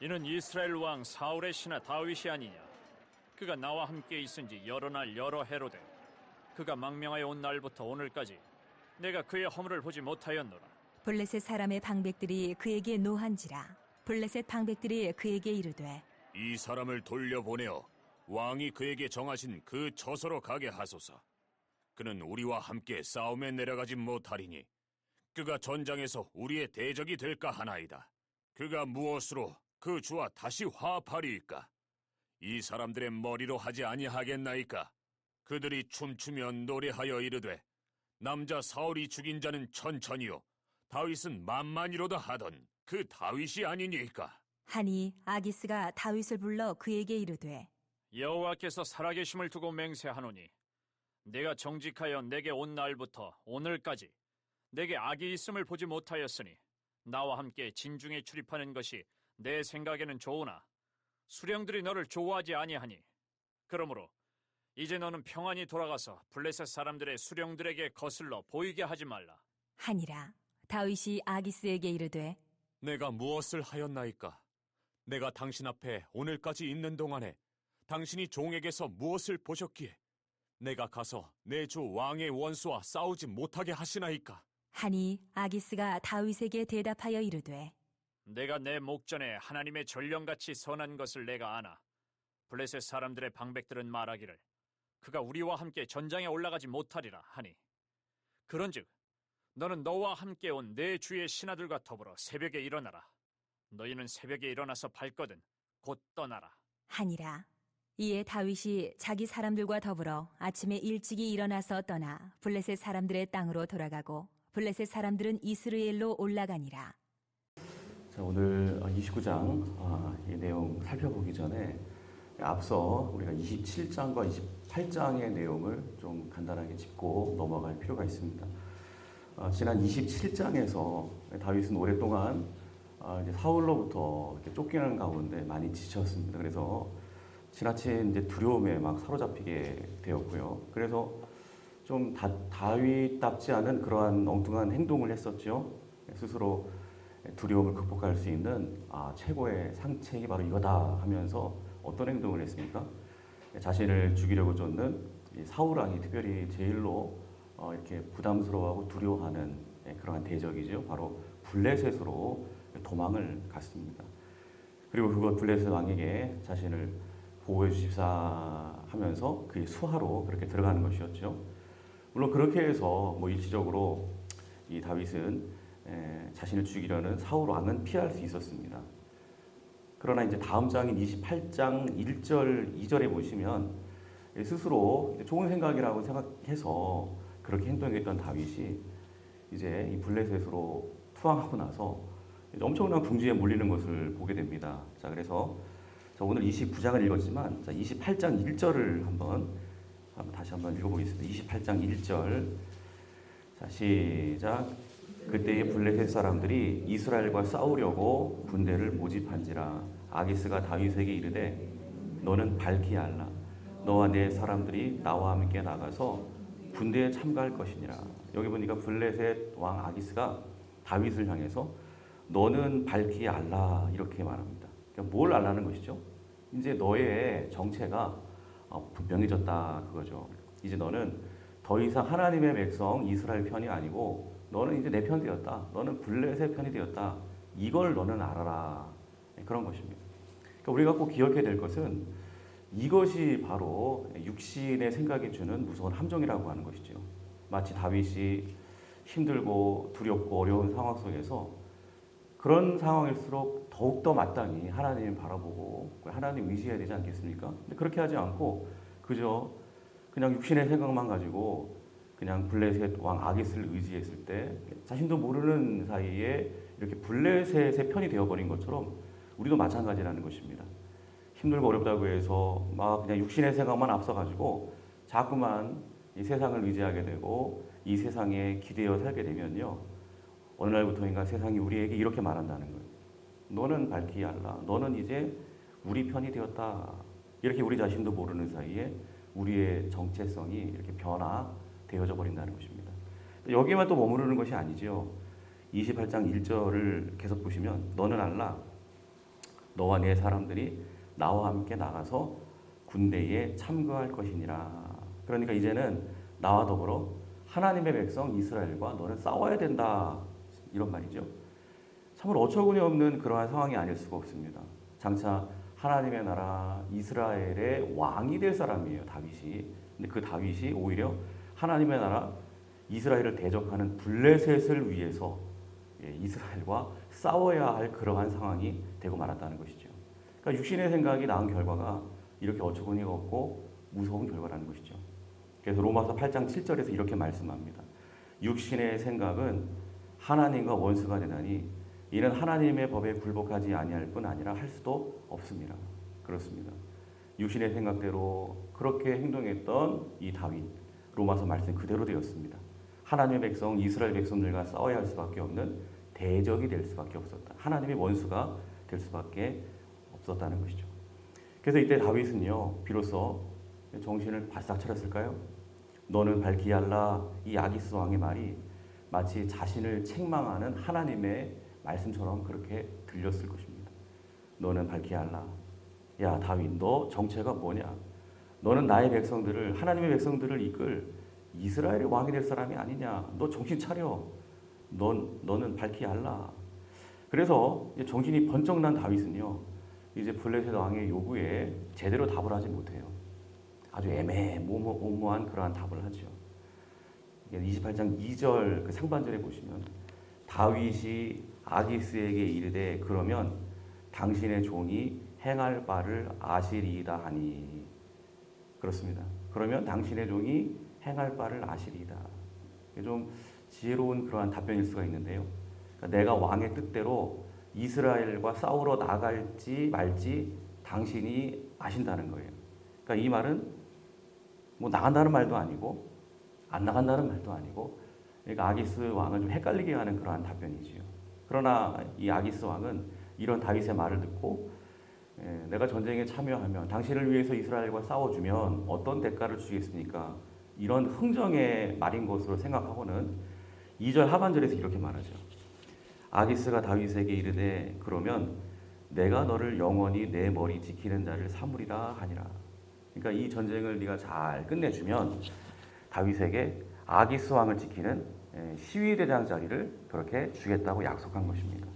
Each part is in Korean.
이는 이스라엘 왕 사울의 신하 다윗이 아니냐 그가 나와 함께 있은 지 여러 날 여러 해로 돼 그가 망명하여 온 날부터 오늘까지 내가 그의 허물을 보지 못하였노라 블레셋 사람의 방백들이 그에게 노한지라 블레셋 방백들이 그에게 이르되 이 사람을 돌려보내어 왕이 그에게 정하신 그 처소로 가게 하소서. 그는 우리와 함께 싸움에 내려가지 못하리니 그가 전장에서 우리의 대적이 될까 하나이다. 그가 무엇으로 그 주와 다시 화합하리이까? 이 사람들의 머리로 하지 아니하겠나이까? 그들이 춤추며 노래하여 이르되 남자 사울이 죽인 자는 천천히요 다윗은 만만이로다 하던 그 다윗이 아니니까? 하니 아기스가 다윗을 불러 그에게 이르되 여호와께서 살아계심을 두고 맹세하노니 내가 정직하여 내게 온 날부터 오늘까지 내게 악이 있음을 보지 못하였으니 나와 함께 진중에 출입하는 것이 내 생각에는 좋으나 수령들이 너를 좋아하지 아니하니 그러므로 이제 너는 평안히 돌아가서 블레셋 사람들의 수령들에게 거슬러 보이게 하지 말라 하니라 다윗이 아기스에게 이르되 내가 무엇을 하였나이까? 내가 당신 앞에 오늘까지 있는 동안에 당신이 종에게서 무엇을 보셨기에 내가 가서 내 주 왕의 원수와 싸우지 못하게 하시나이까? 하니 아기스가 다윗에게 대답하여 이르되 내가 내 목전에 하나님의 전령같이 선한 것을 내가 아나. 블레셋 사람들의 방백들은 말하기를 그가 우리와 함께 전장에 올라가지 못하리라 하니. 그런즉 너는 너와 함께 온 내 주의 신하들과 더불어 새벽에 일어나라. 너희는 새벽에 일어나서 밝거든 곧 떠나라. 하니라 이에 다윗이 자기 사람들과 더불어 아침에 일찍이 일어나서 떠나 블레셋 사람들의 땅으로 돌아가고 블레셋 사람들은 이스라엘로 올라가니라 자, 오늘 29장 아, 이 내용 살펴보기 전에 앞서 우리가 27장과 28장의 내용을 좀 간단하게 짚고 넘어갈 필요가 있습니다. 아, 지난 27장에서 다윗은 오랫동안 사울로부터 쫓기는 가운데 많이 지쳤습니다. 그래서 지나친 이제 두려움에 막 사로잡히게 되었고요. 그래서 좀 다, 다윗답지 않은 그러한 엉뚱한 행동을 했었죠. 스스로 두려움을 극복할 수 있는 아, 최고의 상책이 바로 이거다 하면서 어떤 행동을 했습니까? 자신을 죽이려고 쫓는 이 사울 왕이 특별히 제일로 어, 이렇게 부담스러워하고 두려워하는 예, 그러한 대적이죠. 바로 블레셋으로 도망을 갔습니다. 그리고 그것 블레셋 왕에게 자신을 보호해 주십사 하면서 그의 수하로 그렇게 들어가는 것이었죠. 물론 그렇게 해서 뭐 일시적으로 이 다윗은 에, 자신을 죽이려는 사울 왕은 피할 수 있었습니다. 그러나 이제 다음 장인 28장 1절, 2절에 보시면 스스로 좋은 생각이라고 생각해서 그렇게 행동했던 다윗이 이제 이 블레셋으로 투항하고 나서 엄청난 궁지에 몰리는 것을 보게 됩니다. 자, 그래서 자, 오늘 29장을 읽었지만 자, 28장 1절을 한번, 한번 다시 한번 읽어보겠습니다. 28장 1절. 자, 시작. 그때의 블레셋 사람들이 이스라엘과 싸우려고 군대를 모집한지라 아기스가 다윗에게 이르되 너는 밝히 알라. 너와 내 사람들이 나와 함께 나가서 군대에 참가할 것이니라. 여기 보니까 블레셋 왕 아기스가 다윗을 향해서 너는 밝히 알라. 이렇게 말합니다. 그러니까 뭘 알라는 것이죠? 이제 너의 정체가 어, 분명해졌다 그거죠. 이제 너는 더 이상 하나님의 백성 이스라엘 편이 아니고 너는 이제 내편 되었다. 너는 블레셋 편이 되었다. 이걸 너는 알아라. 그런 것입니다. 그러니까 우리가 꼭 기억해야 될 것은 이것이 바로 육신의 생각이 주는 무서운 함정이라고 하는 것이죠. 마치 다윗이 힘들고 두렵고 어려운 상황 속에서 그런 상황일수록 더욱더 마땅히 하나님 바라보고 하나님 의지해야 되지 않겠습니까? 그렇게 하지 않고 그저 그냥 육신의 생각만 가지고 그냥 블레셋 왕 아기스를 의지했을 때 자신도 모르는 사이에 이렇게 블레셋의 편이 되어버린 것처럼 우리도 마찬가지라는 것입니다. 힘들고 어렵다고 해서 막 그냥 육신의 생각만 앞서가지고 자꾸만 이 세상을 의지하게 되고 이 세상에 기대어 살게 되면요. 어느 날부터인가 세상이 우리에게 이렇게 말한다는 거예요. 너는 밝히 알라. 너는 이제 우리 편이 되었다. 이렇게 우리 자신도 모르는 사이에 우리의 정체성이 이렇게 변화 되어져 버린다는 것입니다. 여기에만 또 머무르는 것이 아니죠. 28장 1절을 계속 보시면 너는 알라. 너와 내 사람들이 나와 함께 나가서 군대에 참가할 것이니라. 그러니까 이제는 나와 더불어 하나님의 백성 이스라엘과 너는 싸워야 된다. 이런 말이죠. 참으로 어처구니 없는 그러한 상황이 아닐 수가 없습니다. 장차 하나님의 나라 이스라엘의 왕이 될 사람이에요, 다윗이. 근데 그 다윗이 오히려 하나님의 나라 이스라엘을 대적하는 블레셋을 위해서 예, 이스라엘과 싸워야 할 그러한 상황이 되고 말았다는 것이죠. 그러니까 육신의 생각이 낳은 결과가 이렇게 어처구니가 없고 무서운 결과라는 것이죠. 그래서 로마서 8장 7절에서 이렇게 말씀합니다. 육신의 생각은 하나님과 원수가 되나니 이는 하나님의 법에 굴복하지 아니할 뿐 아니라 할 수도 없습니다. 그렇습니다. 육신의 생각대로 그렇게 행동했던 이 다윗 로마서 말씀 그대로 되었습니다. 하나님의 백성 이스라엘 백성들과 싸워야 할 수밖에 없는 대적이 될 수밖에 없었다. 하나님의 원수가 될 수밖에 없었다는 것이죠. 그래서 이때 다윗은요 비로소 정신을 바싹 차렸을까요? 너는 밝히 알라 이 아기스 왕의 말이 마치 자신을 책망하는 하나님의 말씀처럼 그렇게 들렸을 것입니다. 너는 밝히 알라. 야 다윗 너 정체가 뭐냐? 너는 나의 백성들을 하나님의 백성들을 이끌 이스라엘의 왕이 될 사람이 아니냐? 너 정신 차려. 넌 너는 밝히 알라. 그래서 정신이 번쩍 난 다윗은요. 이제 블레셋 왕의 요구에 제대로 답을 하지 못해요. 아주 애매모호한 그러한 답을 하죠. 28장 2절 그 상반절에 보시면 다윗이 아기스에게 이르되 그러면 당신의 종이 행할 바를 아시리이다 하니 그렇습니다. 그러면 당신의 종이 행할 바를 아시리이다. 이게 좀 지혜로운 그러한 답변일 수가 있는데요. 그러니까 내가 왕의 뜻대로 이스라엘과 싸우러 나갈지 말지 당신이 아신다는 거예요. 그러니까 이 말은 뭐 나간다는 말도 아니고 안 나간다는 말도 아니고 그러니까 아기스 왕을 좀 헷갈리게 하는 그러한 답변이지요. 그러나 이 아기스 왕은 이런 다윗의 말을 듣고 예, 내가 전쟁에 참여하면 당신을 위해서 이스라엘과 싸워주면 어떤 대가를 주겠습니까? 이런 흥정의 말인 것으로 생각하고는 2절 하반절에서 이렇게 말하죠. 아기스가 다윗에게 이르되 그러면 내가 너를 영원히 내 머리 지키는 자를 삼으리라 하니라. 그러니까 이 전쟁을 네가 잘 끝내주면 다윗에게 아기스 왕을 지키는 예, 시위대장 자리를 그렇게 주겠다고 약속한 것입니다.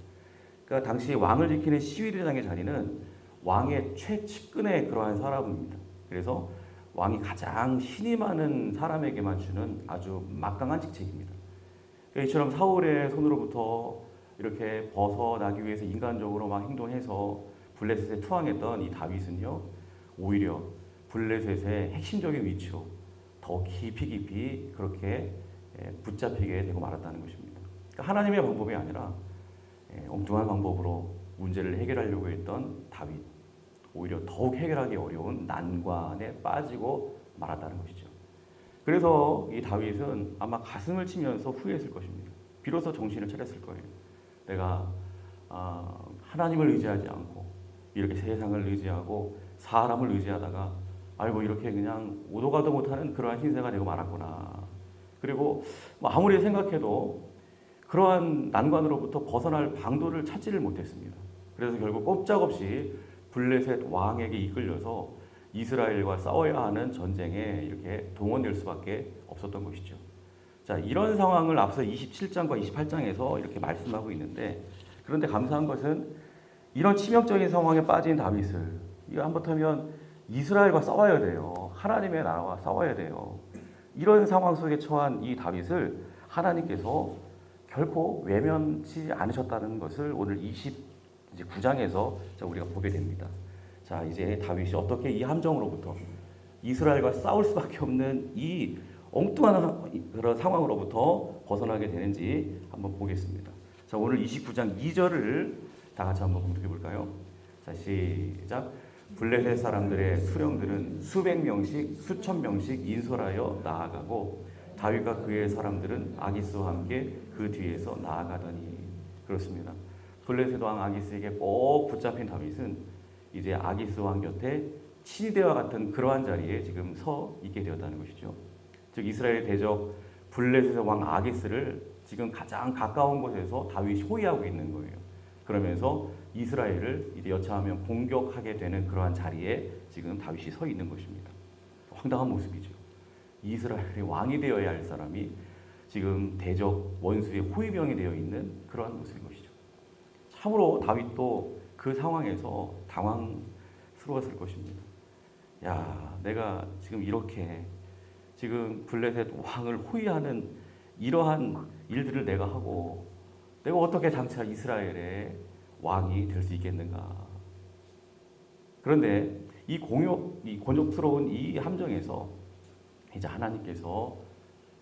그러니까 당시 왕을 지키는 시위대장의 자리는 왕의 최측근의 그러한 사람입니다. 그래서 왕이 가장 신이 많은 사람에게만 주는 아주 막강한 직책입니다. 이처럼 사울의 손으로부터 이렇게 벗어나기 위해서 인간적으로 막 행동해서 블레셋에 투항했던 이 다윗은요 오히려 블레셋의 핵심적인 위치로 더 깊이 깊이 그렇게 예, 붙잡히게 되고 말았다는 것입니다. 그러니까 하나님의 방법이 아니라 예, 엉뚱한 방법으로 문제를 해결하려고 했던 다윗 오히려 더욱 해결하기 어려운 난관에 빠지고 말았다는 것이죠. 그래서 이 다윗은 아마 가슴을 치면서 후회했을 것입니다. 비로소 정신을 차렸을 거예요. 내가 아, 하나님을 의지하지 않고 이렇게 세상을 의지하고 사람을 의지하다가 아이고 이렇게 그냥 오도 가도 못하는 그러한 신세가 되고 말았구나. 그리고 뭐 아무리 생각해도 그러한 난관으로부터 벗어날 방도를 찾지를 못했습니다. 그래서 결국 꼼짝없이 블레셋 왕에게 이끌려서 이스라엘과 싸워야 하는 전쟁에 이렇게 동원될 수밖에 없었던 것이죠. 자, 이런 상황을 앞서 27장과 28장에서 이렇게 말씀하고 있는데 그런데 감사한 것은 이런 치명적인 상황에 빠진 다윗을 이거 한번하면 이스라엘과 싸워야 돼요. 하나님의 나라와 싸워야 돼요. 이런 상황 속에 처한 이 다윗을 하나님께서 결코 외면치 않으셨다는 것을 오늘 29장에서 우리가 보게 됩니다. 자, 이제 다윗이 어떻게 이 함정으로부터 이스라엘과 싸울 수밖에 없는 이 엉뚱한 그런 상황으로부터 벗어나게 되는지 한번 보겠습니다. 자, 오늘 29장 2절을 다 같이 한번 공독해 볼까요? 자, 시작. 블레셋 사람들의 수령들은 수백 명씩 수천 명씩 인솔하여 나아가고 다윗과 그의 사람들은 아기스와 함께 그 뒤에서 나아가더니 그렇습니다. 블레셋 왕 아기스에게 꼭 붙잡힌 다윗은 이제 아기스 왕 곁에 친위대와 같은 그러한 자리에 지금 서 있게 되었다는 것이죠. 즉 이스라엘 대적 블레셋 왕 아기스를 지금 가장 가까운 곳에서 다윗이 호위하고 있는 거예요. 그러면서 이스라엘을 이제 여차하면 공격하게 되는 그러한 자리에 지금 다윗이 서 있는 것입니다. 황당한 모습이죠. 이스라엘의 왕이 되어야 할 사람이 지금 대적 원수의 호위병이 되어 있는 그러한 모습인 것이죠. 참으로 다윗도 그 상황에서 당황스러웠을 것입니다. 야, 내가 지금 이렇게 지금 블레셋 왕을 호위하는 이러한 일들을 내가 하고 내가 어떻게 장차 이스라엘의 왕이 될 수 있겠는가? 그런데 이 공욕, 이 곤욕스러운 이 함정에서 이제 하나님께서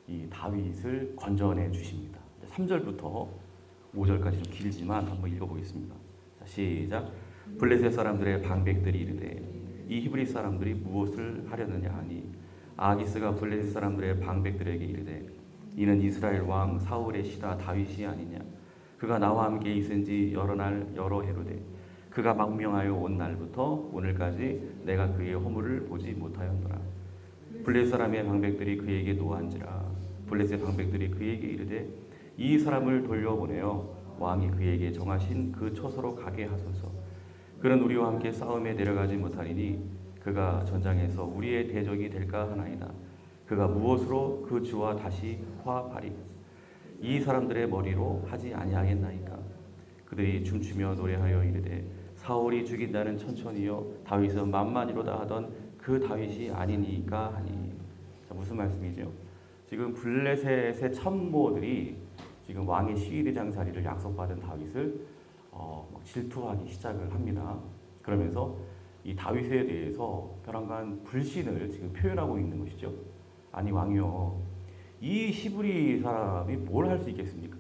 이 다윗을 건져내 주십니다. 3절부터 5절까지 좀 길지만 한번 읽어보겠습니다. 자, 시작. 블레셋 사람들의 방백들이 이르되 이 히브리 사람들이 무엇을 하려느냐 하니 아기스가 블레셋 사람들의 방백들에게 이르되 이는 이스라엘 왕 사울의 시다 다윗이 아니냐 그가 나와 함께 있은 지 여러 날 여러 해로되 그가 망명하여 온 날부터 오늘까지 내가 그의 허물을 보지 못하였노라 블레셋 사람의 방백들이 그에게 노한지라 블레셋 방백들이 그에게 이르되 이 사람을 돌려보내어 왕이 그에게 정하신 그 처소로 가게 하소서. 그는 우리와 함께 싸움에 내려가지 못하리니 그가 전장에서 우리의 대적이 될까 하나이다. 그가 무엇으로 그 주와 다시 화하리? 이 사람들의 머리로 하지 아니하겠나이까? 그들이 춤추며 노래하여 이르되 사울이 죽인다는 천천히요 다윗은 만만이로다 하던 그 다윗이 아니니까 하니. 자, 무슨 말씀이죠? 지금 블레셋의 참모들이 지금 왕의 시위대장 자리를 약속받은 다윗을 어, 막 질투하기 시작을 합니다. 그러면서 이 다윗에 대해서 벼랑간 불신을 지금 표현하고 있는 것이죠. 아니 왕이요, 이 히브리 사람이 뭘 할 수 있겠습니까?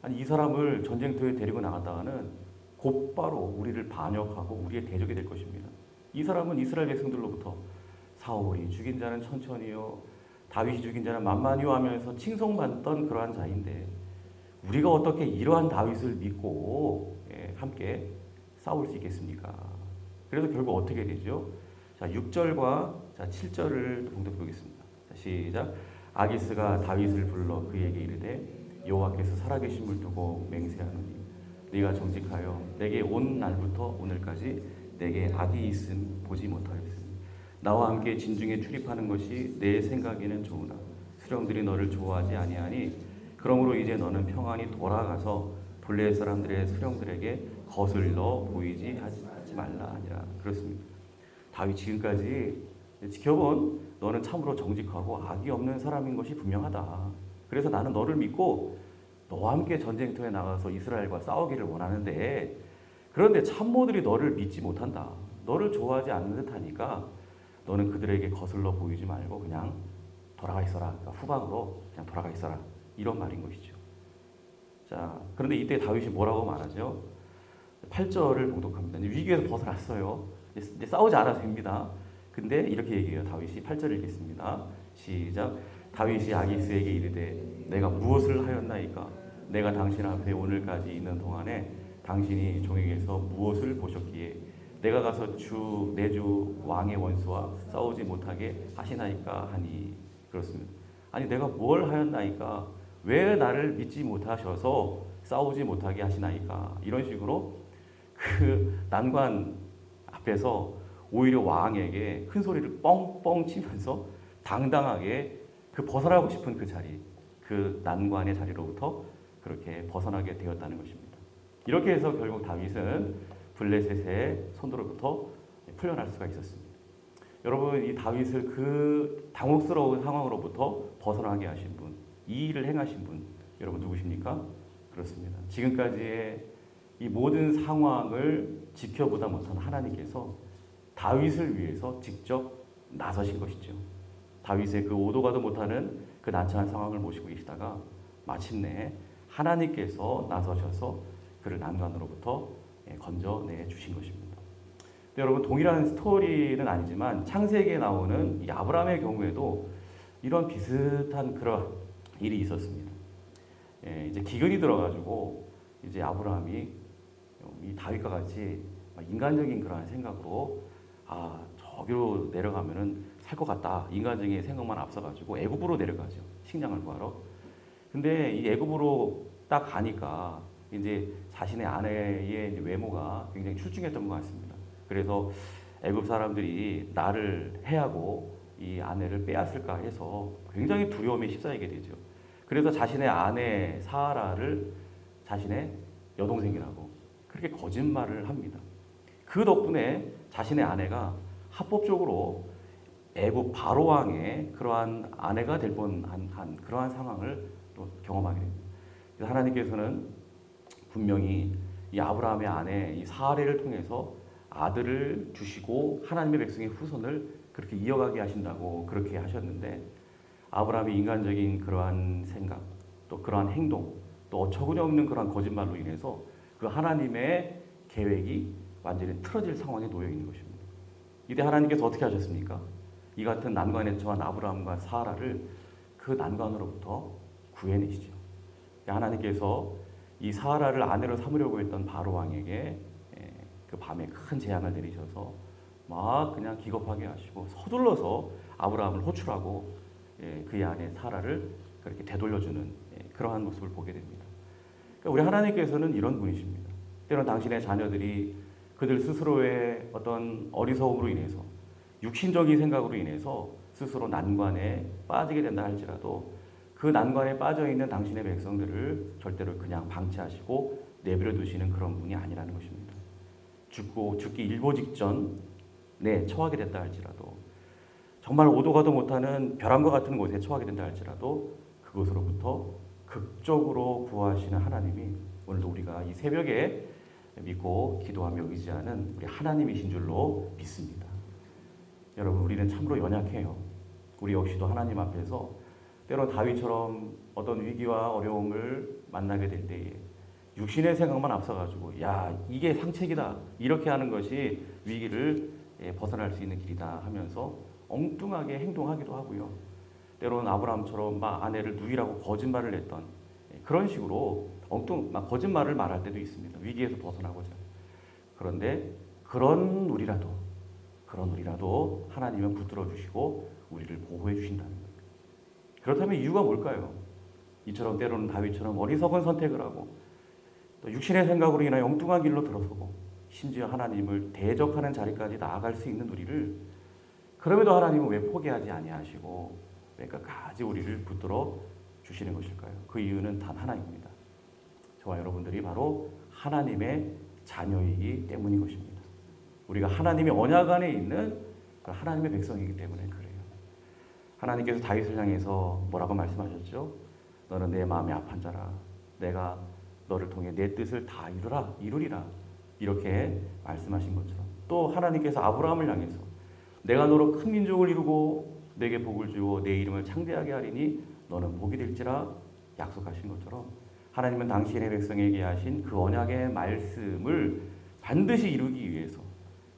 아니 이 사람을 전쟁터에 데리고 나갔다가는 곧바로 우리를 반역하고 우리의 대적이 될 것입니다. 이 사람은 이스라엘 백성들로부터 사울이 죽인 자는 천천히요, 다윗이 죽인 자는 만만히요 하면서 칭송받던 그러한 자인데 우리가 어떻게 이러한 다윗을 믿고 예, 함께 싸울 수 있겠습니까? 그래서 결국 어떻게 되죠? 자, 6절과 자, 7절을 봉독해 보겠습니다. 자, 시작. 아기스가 다윗을 불러 그에게 이르되 여호와께서 살아계심을 두고 맹세하노니 네가 정직하여 내게 온 날부터 오늘까지 내게 악이 있음 보지 못하였으니 나와 함께 진중에 출입하는 것이 내 생각에는 좋으나 수령들이 너를 좋아하지 아니하니 그러므로 이제 너는 평안히 돌아가서 블레 사람들의 수령들에게 거슬러 보이지 하지 말라 아니라 그렇습니다. 다윗 지금까지 지켜본 너는 참으로 정직하고 악이 없는 사람인 것이 분명하다. 그래서 나는 너를 믿고 너와 함께 전쟁터에 나가서 이스라엘과 싸우기를 원하는데 그런데 참모들이 너를 믿지 못한다. 너를 좋아하지 않는 듯하니까 너는 그들에게 거슬러 보이지 말고 그냥 돌아가 있어라. 그러니까 후방으로 그냥 돌아가 있어라. 이런 말인 것이죠. 자, 그런데 이때 다윗이 뭐라고 말하죠? 8절을 봉독합니다. 위기에서 벗어났어요. 이제 싸우지 않아도 됩니다. 근데 이렇게 얘기해요. 다윗이 8절 읽겠습니다. 시작. 다윗이 아기스에게 이르되 내가 무엇을 하였나이까? 내가 당신 앞에 오늘까지 있는 동안에 당신이 종에게서 무엇을 보셨기에 내가 가서 주 내 주 왕의 원수와 싸우지 못하게 하시나이까 하니 그렇습니다. 아니 내가 뭘 하였나이까? 왜 나를 믿지 못하셔서 싸우지 못하게 하시나이까? 이런 식으로 그 난관 앞에서 오히려 왕에게 큰 소리를 뻥뻥 치면서 당당하게 그 벗어나고 싶은 그 자리, 그 난관의 자리로부터 그렇게 벗어나게 되었다는 것입니다. 이렇게 해서 결국 다윗은 블레셋의 손으로부터 풀려날 수가 있었습니다. 여러분 이 다윗을 그 당혹스러운 상황으로부터 벗어나게 하신 분, 이 일을 행하신 분, 여러분 누구십니까? 그렇습니다. 지금까지의 이 모든 상황을 지켜보다 못한 하나님께서 다윗을 위해서 직접 나서신 것이죠. 다윗의 그 오도 가도 못하는 그 난처한 상황을 모시고 계시다가 마침내 하나님께서 나서셔서 그를 난관으로부터 예, 건져내 주신 것입니다. 여러분 동일한 스토리는 아니지만 창세기에 나오는 이 아브라함의 경우에도 이런 비슷한 그런 일이 있었습니다. 예, 이제 기근이 들어가지고 이제 아브라함이 이 다윗과 같이 막 인간적인 그러한 생각으로 아 저기로 내려가면은 살 것 같다 인간적인 생각만 앞서가지고 애굽으로 내려가죠 식량을 구하러. 근데 이 애굽으로 딱 가니까 이제 자신의 아내의 이제 외모가 굉장히 출중했던 것 같습니다. 그래서 애굽 사람들이 나를 해하고 이 아내를 빼앗을까 해서 굉장히 두려움에 휩싸이게 되죠. 그래서 자신의 아내 사라를 자신의 여동생이라고 그렇게 거짓말을 합니다. 그 덕분에 자신의 아내가 합법적으로 애굽 바로 왕의 그러한 아내가 될 뻔한 한 그러한 상황을 또 경험하게 됩니다. 그래서 하나님께서는 분명히 이 아브라함의 아내 이 사례를 통해서 아들을 주시고 하나님의 백성의 후손을 그렇게 이어가게 하신다고 그렇게 하셨는데 아브라함이 인간적인 그러한 생각 또 그러한 행동 또 어처구니 없는 그러한 거짓말로 인해서 그 하나님의 계획이 완전히 틀어질 상황에 놓여 있는 것입니다. 이때 하나님께서 어떻게 하셨습니까? 이 같은 난관에 처한 아브라함과 사라를 그 난관으로부터 구해내시죠. 하나님께서 이 사라를 아내로 삼으려고 했던 바로 왕에게 예, 그 밤에 큰 재앙을 내리셔서 막 그냥 기겁하게 하시고 서둘러서 아브라함을 호출하고 예, 그의 아내 사라를 그렇게 되돌려주는 예, 그러한 모습을 보게 됩니다. 그러니까 우리 하나님께서는 이런 분이십니다. 때로는 당신의 자녀들이 그들 스스로의 어떤 어리석음으로 인해서 육신적인 생각으로 인해서 스스로 난관에 빠지게 된다 할지라도 그 난관에 빠져 있는 당신의 백성들을 절대로 그냥 방치하시고 내버려 두시는 그런 분이 아니라는 것입니다. 죽고 죽기 일보 직전 에 처하게 됐다 할지라도 정말 오도 가도 못하는 벼랑과 같은 곳에 처하게 된다 할지라도 그곳으로부터 극적으로 구하시는 하나님이 오늘도 우리가 이 새벽에 믿고 기도하며 의지하는 우리 하나님이신 줄로 믿습니다. 여러분 우리는 참으로 연약해요. 우리 역시도 하나님 앞에서 때로 다윗처럼 어떤 위기와 어려움을 만나게 될 때에 육신의 생각만 앞서가지고 야 이게 상책이다 이렇게 하는 것이 위기를 예, 벗어날 수 있는 길이다 하면서 엉뚱하게 행동하기도 하고요. 때로는 아브라함처럼 막 아내를 누이라고 거짓말을 했던 예, 그런 식으로 엉뚱 막 거짓말을 말할 때도 있습니다. 위기에서 벗어나고자. 그런데 그런 우리라도 그런 우리라도 하나님은 붙들어 주시고 우리를 보호해 주신다는 거예요. 그렇다면 이유가 뭘까요? 이처럼 때로는 다윗처럼 어리석은 선택을 하고 또 육신의 생각으로 인하여 엉뚱한 길로 들어서고 심지어 하나님을 대적하는 자리까지 나아갈 수 있는 우리를 그럼에도 하나님은 왜 포기하지 아니하시고 왜 끝까지 우리를 붙들어 주시는 것일까요? 그 이유는 단 하나입니다. 저와 여러분들이 바로 하나님의 자녀이기 때문인 것입니다. 우리가 하나님의 언약 안에 있는 그 하나님의 백성이기 때문에 그래요. 하나님께서 다윗을 향해서 뭐라고 말씀하셨죠? 너는 내 마음에 합한 자라. 내가 너를 통해 내 뜻을 다 이루라, 이루리라. 이렇게 말씀하신 것처럼 또 하나님께서 아브라함을 향해서 내가 너로 큰 민족을 이루고 내게 복을 주고 내 이름을 창대하게 하리니 너는 복이 될지라 약속하신 것처럼 하나님은 당신의 백성에게 하신 그 언약의 말씀을 반드시 이루기 위해서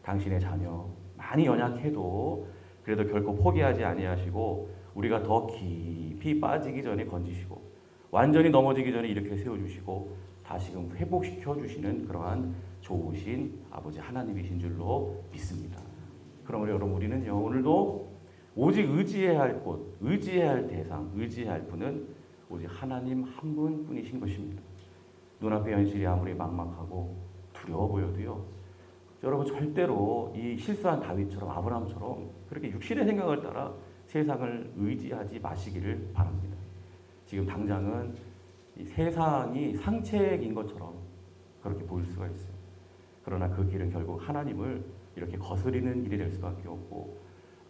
당신의 자녀 많이 연약해도 그래도 결코 포기하지 아니하시고 우리가 더 깊이 빠지기 전에 건지시고 완전히 넘어지기 전에 이렇게 세워주시고 다시금 회복시켜 주시는 그러한 좋으신 아버지 하나님이신 줄로 믿습니다. 우리 여러분 우리는 오늘도 오직 의지해야 할 곳, 의지해야 할 대상, 의지해야 할 분은 오직 하나님 한 분뿐이신 것입니다. 눈앞의 현실이 아무리 막막하고 두려워 보여도요. 여러분 절대로 이 실수한 다윗처럼 아브라함처럼 그렇게 육신의 생각을 따라 세상을 의지하지 마시기를 바랍니다. 지금 당장은 이 세상이 상책인 것처럼 그렇게 보일 수가 있어요. 그러나 그 길은 결국 하나님을 이렇게 거스리는 일이 될 수밖에 없고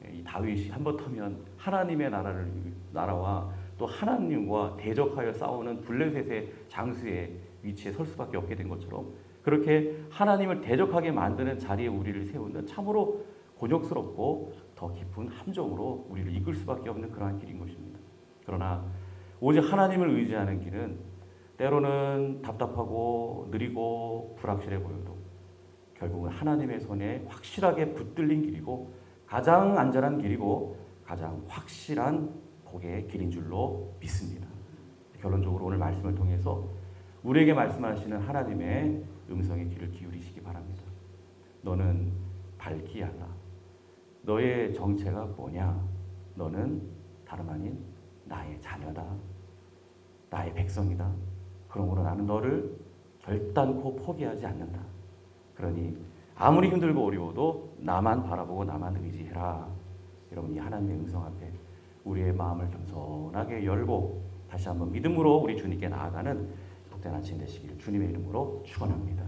예, 이 다윗이 한번 터면 하나님의 나라를 나라와 또 하나님과 대적하여 싸우는 블레셋의 장수의 위치에 설 수밖에 없게 된 것처럼 그렇게 하나님을 대적하게 만드는 자리에 우리를 세우는 참으로 곤욕스럽고 더 깊은 함정으로 우리를 이끌 수밖에 없는 그러한 길인 것입니다. 그러나 오직 하나님을 의지하는 길은 때로는 답답하고 느리고 불확실해 보여도 결국은 하나님의 손에 확실하게 붙들린 길이고 가장 안전한 길이고 가장 확실한 복의 길인 줄로 믿습니다. 결론적으로 오늘 말씀을 통해서 우리에게 말씀하시는 하나님의 음성의 귀를 기울이시기 바랍니다. 너는 밝기 알라. 너의 정체가 뭐냐? 너는 다름 아닌 나의 자녀다. 나의 백성이다. 그러므로 나는 너를 결단코 포기하지 않는다. 그러니 아무리 힘들고 어려워도 나만 바라보고 나만 의지해라. 여러분 이 하나님의 음성 앞에 우리의 마음을 겸손하게 열고 다시 한번 믿음으로 우리 주님께 나아가는 복된 아침 되시기를 주님의 이름으로 축원합니다.